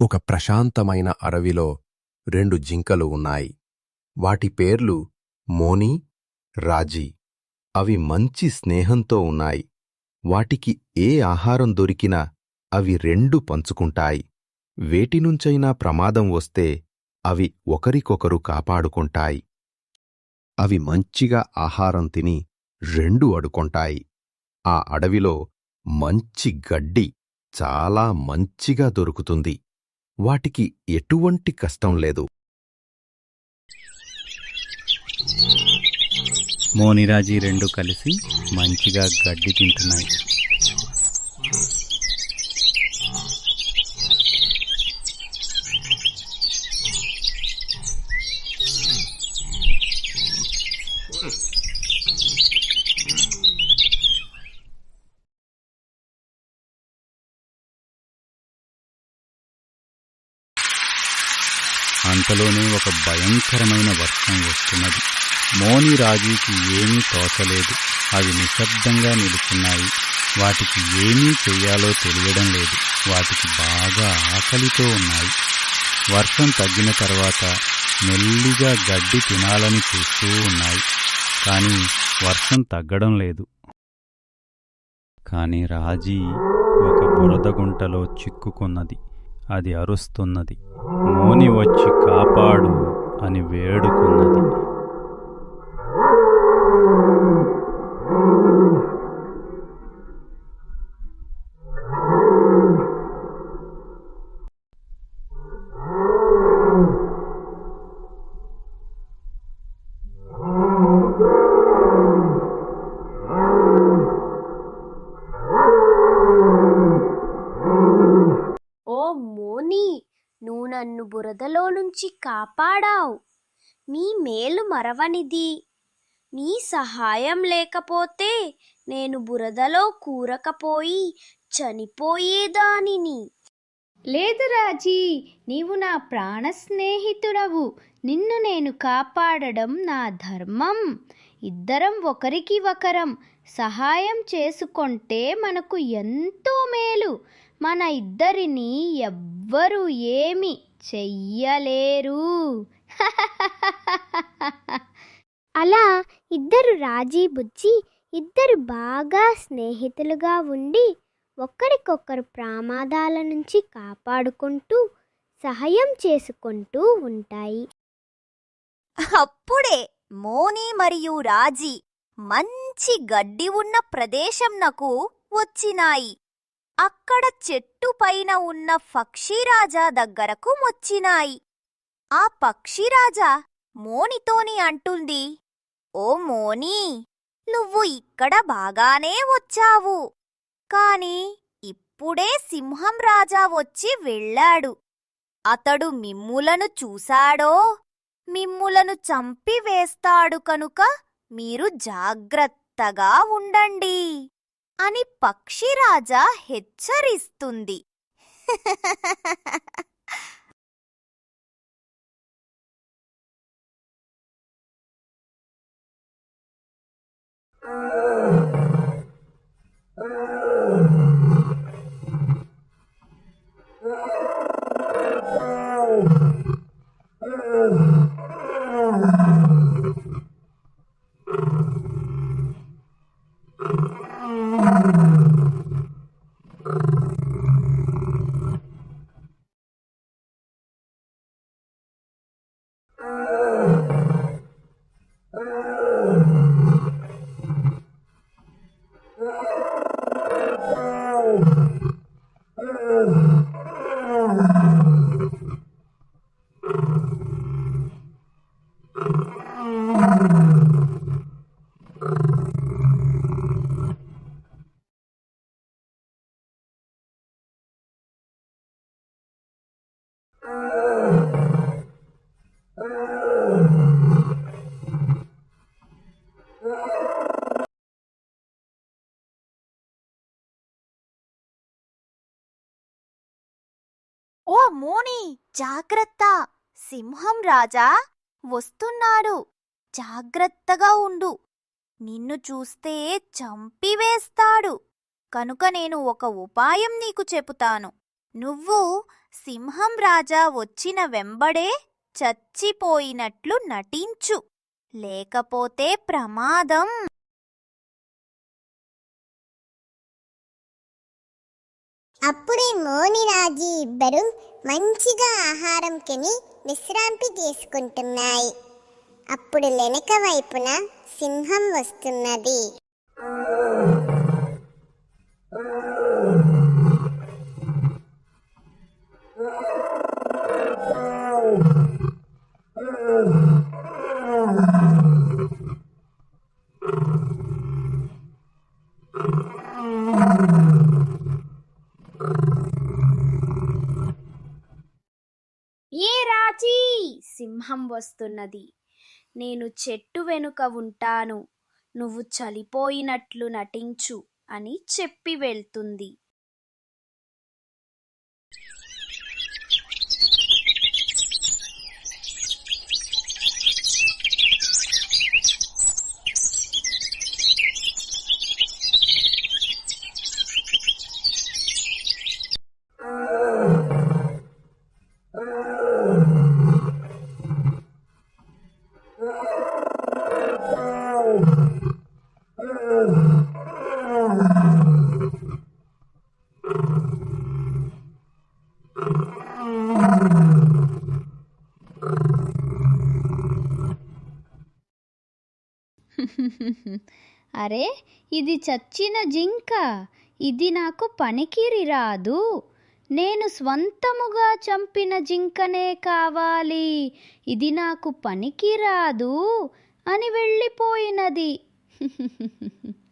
ఒక ప్రశాంతమైన అడవిలో రెండు జింకలు ఉన్నాయి. వాటి పేర్లు మోనీ రాజీ. అవి మంచి స్నేహంతో ఉన్నాయి. వాటికి ఏ ఆహారం దొరికినా అవి రెండు పంచుకుంటాయి. వేటినుంచైనా ప్రమాదం వస్తే అవి ఒకరికొకరు కాపాడుకుంటాయి. అవి మంచిగా ఆహారం తిని రెండు అడుకొంటాయి ఆ అడవిలో మంచి గడ్డి చాలా మంచిగా దొరుకుతుంది. వాటికి ఎటువంటి కష్టం లేదు. మోనిరాజీ రెండు కలిసి మంచిగా గడ్డి తింటున్నాయి. అంతలోనే ఒక భయంకరమైన వర్షం వస్తున్నది. మోని రాజీకి ఏమీ తోచలేదు. అవి నిశ్శబ్దంగా నిలుచున్నాయి. వాటికి ఏమీ చెయ్యాలో తెలియడం లేదు. వాటికి బాగా ఆకలితో ఉన్నాయి. వర్షం తగ్గిన తర్వాత మెల్లిగా గడ్డి తినాలని చూస్తూ ఉన్నాయి. కానీ వర్షం తగ్గడం లేదు. కానీ రాజీ ఒక బురద గుంటలో చిక్కుకున్నది. అది అరుస్తున్నది. మోని వచ్చి కాపాడు అని వేడుకున్నది. నన్ను బురదలో నుంచి కాపాడావు. నీ మేలు మరవనిది. నీ సహాయం లేకపోతే నేను బురదలో కూరకపోయి చనిపోయేదానిని. లేదు రాజీ నీవు నా ప్రాణ స్నేహితుడవు నిన్ను నేను కాపాడడం నా ధర్మం. ఇద్దరం ఒకరికి ఒకరం సహాయం చేసుకుంటే మనకు ఎంతో మేలు. మన ఇద్దరిని ఎవ్వరు ఏమి చెయ్యలేరు. అలా ఇద్దరు రాజీ బుజ్జి ఇద్దరు బాగా స్నేహితులుగా ఉండి ఒకరికొకరు ప్రమాదాల నుంచి కాపాడుకుంటూ సహాయం చేసుకుంటూ ఉంటాయి. అప్పుడే మోని మరియు రాజీ మంచి గడ్డి ఉన్న ప్రదేశంనకు వచ్చినాయి. అక్కడ చెట్టు పైన ఉన్న పక్షిరాజా దగ్గరకు మొచ్చినాయి. ఆ పక్షిరాజా మోనితోని అంటుంది ఓ మోని నువ్వు ఇక్కడ బాగానే వచ్చావు. కాని ఇప్పుడే సింహం రాజా వచ్చి వెళ్ళాడు. అతడు మిమ్ములను చూశాడో మిమ్ములను చంపివేస్తాడు కనుక మీరు జాగ్రత్తగా ఉండండి. అని పక్షిరాజా హెచ్చరిస్తుంది. 嗯。嗯。ఓ మోని జాగ్రత్త. సింహం రాజా వస్తున్నాడు. జాగ్రత్తగా ఉండు. నిన్ను చూస్తే చంపివేస్తాడు కనుక నేను ఒక ఉపాయం నీకు చెబుతాను నువ్వు సింహం రాజా వచ్చిన వెంబడే చచ్చిపోయినట్లు నటించు. లేకపోతే ప్రమాదం. అప్పుడే మోనిరాజు ఇద్దరు మంచిగా ఆహారం తిని విశ్రాంతి తీసుకుంటున్నాయి. అప్పుడు వెనక వైపున సింహం వస్తున్నది. ఏ రాజీ? సింహం వస్తున్నది. నేను చెట్టు వెనుక ఉంటాను. నువ్వు చలిపోయినట్లు నటించు అని చెప్పి వెళ్తుంది. అరే ఇది చచ్చిన జింక. ఇది నాకు పనికిరి రాదు. నేను స్వంతముగా చంపిన జింకనే కావాలి. ఇది నాకు పనికిరాదు అని వెళ్ళిపోయినది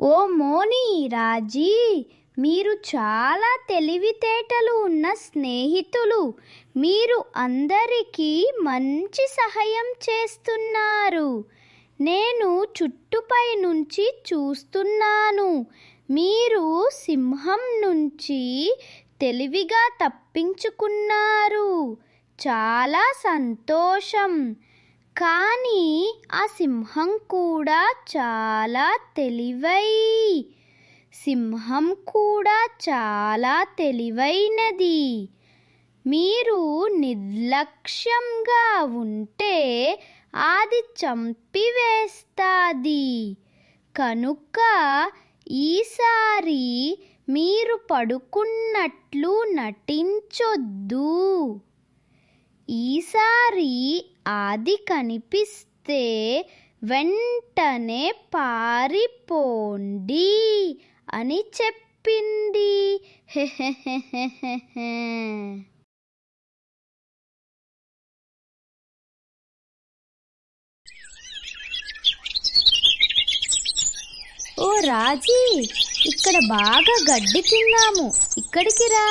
ఓ మోని రాజీ మీరు చాలా తెలివితేటలు ఉన్న స్నేహితులు. మీరు అందరికీ మంచి సహాయం చేస్తున్నారు. నేను చుట్టుపై నుంచి చూస్తున్నాను. మీరు సింహం నుంచి తెలివిగా తప్పించుకున్నారు. చాలా సంతోషం. కానీ ఆ సింహం కూడా చాలా తెలివై సింహం కూడా చాలా తెలివైనది. మీరు నిర్లక్ష్యంగా ఉంటే అది చంపివేస్తాది. కనుక ఈసారి మీరు పడుకున్నట్లు నటించొద్దు. ఈసారి ఆది కనిపిస్తే వెంటనే పారిపోండి. అని చెప్పింది. ఓ రాజీ ఇక్కడ బాగా గడ్డి తిన్నాము. ఇక్కడికి రా.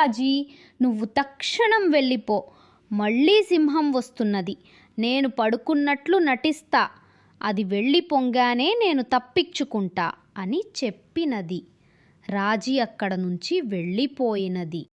రాజీ నువ్వు తక్షణం వెళ్ళిపో. మళ్ళీ సింహం వస్తున్నది. నేను పడుకున్నట్లు నటిస్తా. అది వెళ్ళి పొంగానే నేను తప్పించుకుంటా అని చెప్పినది. రాజీ అక్కడ నుంచి వెళ్ళిపోయినది.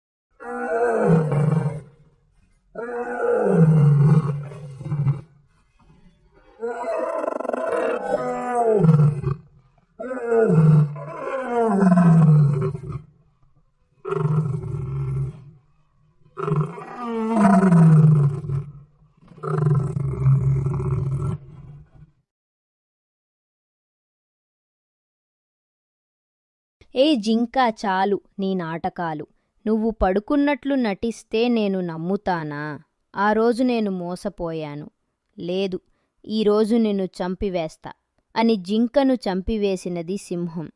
ఏ జింక చాలు నీ నాటకాలు. నువ్వు పడుకున్నట్లు నటిస్తే నేను నమ్ముతానా? ఆ రోజు నేను మోసపోయాను. లేదు ఈరోజు నిన్ను చంపివేస్తా అని జింకను చంపివేసినది సింహం.